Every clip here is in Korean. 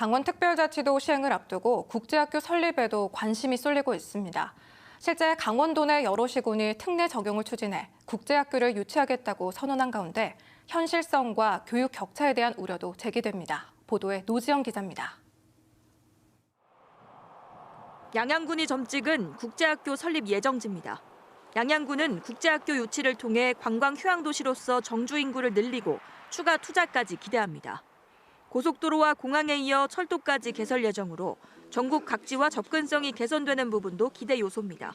강원 특별자치도 시행을 앞두고 국제학교 설립에도 관심이 쏠리고 있습니다. 실제 강원도 내 여러 시군이 특례 적용을 추진해 국제학교를 유치하겠다고 선언한 가운데 현실성과 교육 격차에 대한 우려도 제기됩니다. 보도에 노지영 기자입니다. 양양군이 점찍은 국제학교 설립 예정지입니다. 양양군은 국제학교 유치를 통해 관광 휴양 도시로서 정주 인구를 늘리고 추가 투자까지 기대합니다. 고속도로와 공항에 이어 철도까지 개설 예정으로 전국 각지와 접근성이 개선되는 부분도 기대 요소입니다.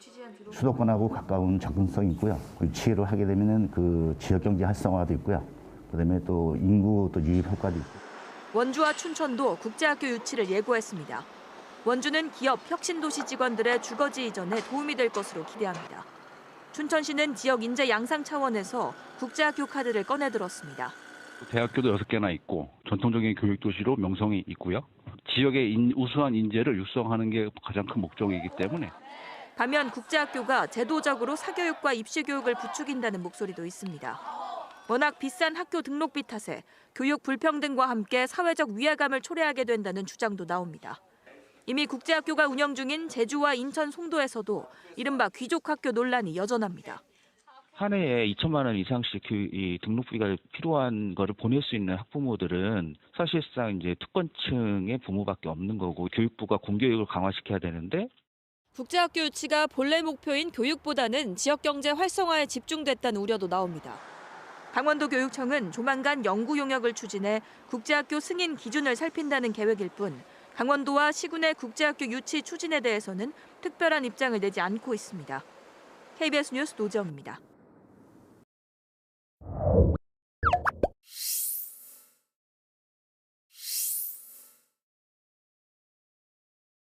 수도권하고 가까운 접근성이 있고요. 유치를 하게 되면은 그 지역 경제 활성화도 있고요. 그다음에 또 인구 또 유입 효과도 있고. 원주와 춘천도 국제학교 유치를 예고했습니다. 원주는 기업 혁신도시 직원들의 주거지 이전에 도움이 될 것으로 기대합니다. 춘천시는 지역 인재 양상 차원에서 국제학교 카드를 꺼내들었습니다. 대학교도 여섯 개나 있고 전통적인 교육 도시로 명성이 있고요. 지역의 인- 우수한 인재를 육성하는 게 가장 큰 목적이기 때문에 반면 국제학교가 제도적으로 사교육과 입시 교육을 부추긴다는 목소리도 있습니다. 워낙 비싼 학교 등록비 탓에 교육 불평등과 함께 사회적 위화감을 초래하게 된다는 주장도 나옵니다. 이미 국제학교가 운영 중인 제주와 인천 송도에서도 이른바 귀족학교 논란이 여전합니다. 한 해에 2천만 원 이상씩 그, 이 등록비가 필요한 거를 보낼 수 있는 학부모들은 사실상 이제 특권층의 부모밖에 없는 거고 교육부가 공교육을 강화시켜야 되는데 국제학교 유치가 본래 목표인 교육보다는 지역 경제 활성화에 집중됐다는 우려도 나옵니다. 강원도 교육청은 조만간 연구 용역을 추진해 국제학교 승인 기준을 살핀다는 계획일 뿐 강원도와 시군의 국제학교 유치 추진에 대해서는 특별한 입장을 내지 않고 있습니다. KBS 뉴스 노정입니다.